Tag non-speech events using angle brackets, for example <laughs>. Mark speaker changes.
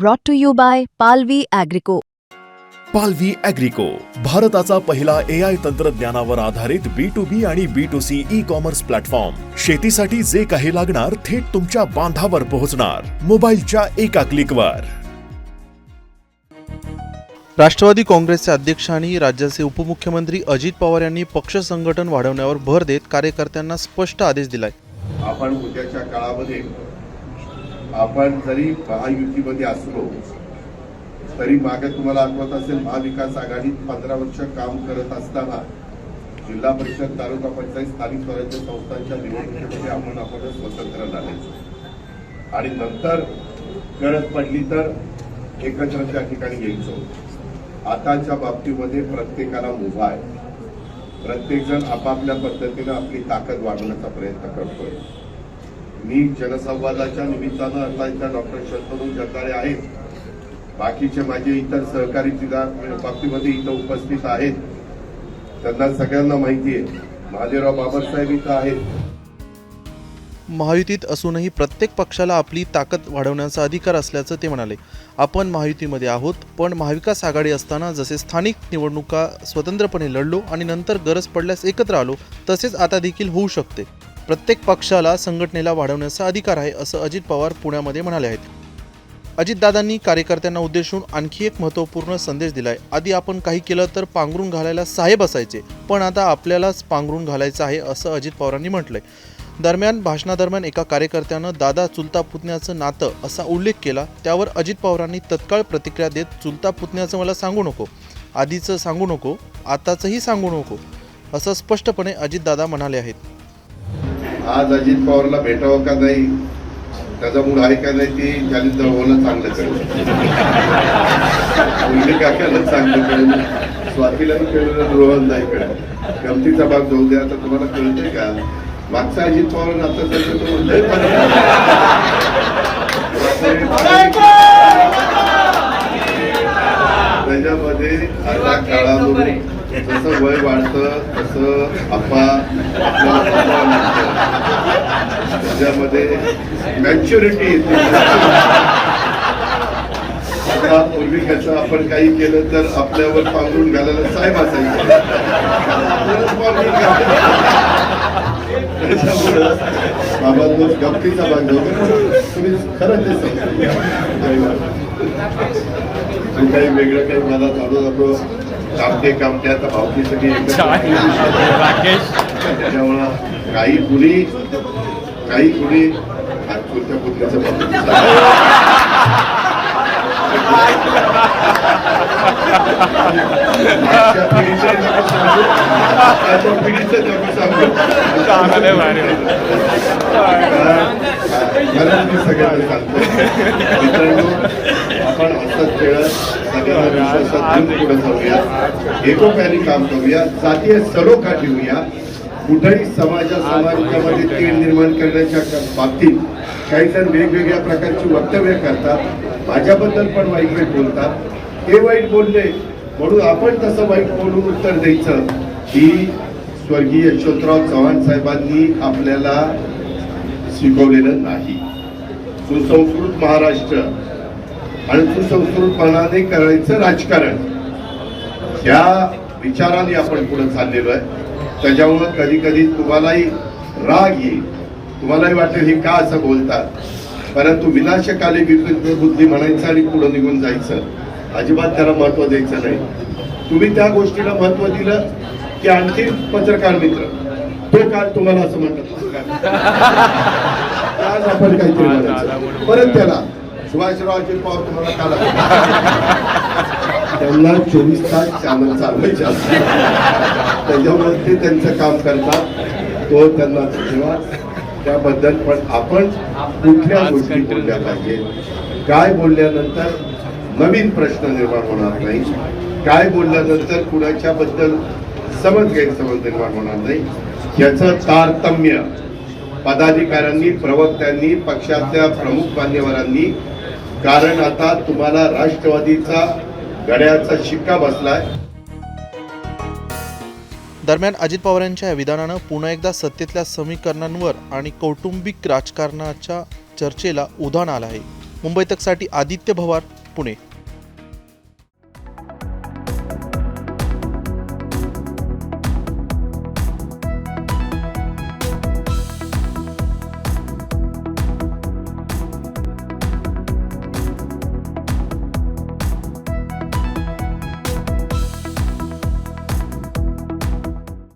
Speaker 1: brought to you by Palvi Agrico.
Speaker 2: पालवी अॅग्रिको भारताचा पहिला ए आय तंत्रज्ञानावर आधारित बी टू बी आणि B two C e commerce platform शेतीसाठी जे काही लागणार थेट तुमच्या बांधावर पोहोचणार. मोबाईलच्या एका क्लिकवर
Speaker 3: राष्ट्रवादी काँग्रेसचे अध्यक्ष आणि राज्याचे उपमुख्यमंत्री अजित पवार यांनी पक्ष संघटन वाढवण्यावर भर देत कार्यकर्त्यांना स्पष्ट आदेश दिलाय.
Speaker 4: आपण उद्याच्या काळामध्ये आपण जरी महायुतीमध्ये असलो तरी मागे तुम्हाला आठवत असेल महाविकास आघाडीत पंधरा वर्ष काम करत असताना जिल्हा परिषद तालुका पंचायत स्थानिक स्वराज्य संस्थांच्या निवडणुकीमध्ये आपण आपण स्वतंत्र झाले आणि नंतर गरज पडली तर एकत्र त्या ठिकाणी यायचो. आताच्या बाबतीमध्ये प्रत्येकाला मुभा आहे. प्रत्येकजण आपापल्या पद्धतीनं आपली ताकद वाढवण्याचा प्रयत्न करतोय. मी जनसंवादाच्या निमित्तानं आता इथं डॉक्टर शंतनू जगदाळे आहेत. बाकीचे माझे इतर सहकारी तिला बाबतीमध्ये इथं उपस्थित आहेत. त्यांना सगळ्यांना माहिती आहे. महादेवराव बाबासाहेब इथं आहेत.
Speaker 3: महायुतीत असूनही प्रत्येक पक्षाला आपली ताकद वाढवण्याचा अधिकार असल्याचं ते म्हणाले. आपण महायुतीमध्ये आहोत पण महाविकास आघाडी असताना जसे स्थानिक निवडणुका स्वतंत्रपणे लढलो आणि नंतर गरज पडल्यास एकत्र आलो तसेच आता देखील होऊ शकते. प्रत्येक पक्षाला संघटनेला वाढवण्याचा अधिकार आहे असं अजित पवार पुण्यामध्ये म्हणाले आहेत. अजितदादांनी कार्यकर्त्यांना उद्देशून आणखी एक महत्त्वपूर्ण संदेश दिलाय. आधी आपण काही केलं तर पांघरून घालायला साहेब असायचे पण आता आपल्यालाच पांघरून घालायचं आहे असं अजित पवारांनी म्हटलंय. दरम्यान भाषणादरम्यान एका कार्यकर्त्यानं दादा चुलता पुतण्याचं नातं असा उल्लेख केला त्यावर अजित पवारांनी तत्काळ प्रतिक्रिया देत चुलता पुतण्याचं मला सांगू नको आधीचं सांगू नको आताचंही सांगू नको असं स्पष्टपणे अजितदादा म्हणाले आहेत.
Speaker 4: आज अजित पवारला भेटावं का नाही? त्याचा मूड आहे का नाही ती जालिंद भाऊला चांगलं करेल मुलगी काकाला चांगलं कळेल? स्वातीलाही कळलं रोहन नाही कळेल. गमतीचा भाग जाऊ द्या तर तुम्हाला कळतंय का? मागचा अजित पवार आता त्याचं तो लय फरक. त्याच्यामध्ये आता काळानुरूप जसं वय वाढतं तसं आपा त्याच्यामध्ये मॅच्युरिटी येते. आता पूर्वी कसं आपण काही केलं तर आपल्यावर पांघरून घालायला साहेब असायचं. बाबा तो गमतीचा भाग तुम्ही खरं ते काही वेगळं काही मला चालू नको कामटे कामटे आता भावकी सगळी त्याच्यामुळं काही कुणी काही कुणी पिढीचं. कारण मी सगळ्यांना सांगतो. आपण असंच खेळत सगळ्यांना विश्वासात घेऊन पुढे जाऊया. एकोप्याने काम करूया जातीय सलोखा ठेवूया. कुठेही समाजा समाजामध्ये तेढ निर्माण करण्याच्या बाबतीत काही जण वेगवेगळ्या प्रकारची वक्तव्य करतात. माझ्याबद्दल पण वाईट वाईट बोलतात. ते वाईट बोलले म्हणून आपण तसं वाईट बोलून उत्तर द्यायचं की स्वर्गीय यशवंतराव चव्हाण साहेबांनी आपल्याला शिकवलेलं नाही. सुसंस्कृत महाराष्ट्र आणि सुसंस्कृतपणाने करायचं राजकारण. या विचाराने आपण पुढे चाललेलो आहे. त्याच्यामुळं कधी कधी तुम्हालाही राग येईल. तुम्हालाही वाटेल हे का असं बोलतात? परंतु विनाशकाली विपरीत बुद्धी म्हणायचं आणि पुढे निघून जायचं अजिबात त्याला महत्त्व द्यायचं नाही. तुम्ही त्या गोष्टीला महत्त्व दिलं की आणखी पत्रकार मित्र. तो काल तुम्हाला असं म्हणतात <laughs> आज आपण काहीतरी परत त्याला सुभाषरावजी पवार तुम्हाला काल <laughs> त्यांना चोवीस तास चॅनल चालवायचे असतात त्याच्यामुळे ते त्यांचं काम करतात तो त्यांना ठेवा त्याबद्दल पण आपण कुठल्या गोष्टी बोलल्या पाहिजे? काय बोलल्यानंतर नवीन प्रश्न निर्माण होणार नाही. काय बोलल्यानंतर कुणाच्या बद्दल समज गैरसमज निर्माण होणार नाही. याचं तारतम्य पदाधिकाऱ्यांनी प्रवक्त्यांनी पक्षाच्या प्रमुख मान्यवरांनी कारण आता तुम्हाला राष्ट्रवादीचा गड्याचा शिक्का बसलाय.
Speaker 3: दरम्यान अजित पवार यांच्या या विधानानं पुन्हा एकदा सत्तेतल्या समीकरणांवर आणि कौटुंबिक राजकारणाच्या चर्चेला उधाण आलं आहे. मुंबई तकसाठी आदित्य भवार पुणे.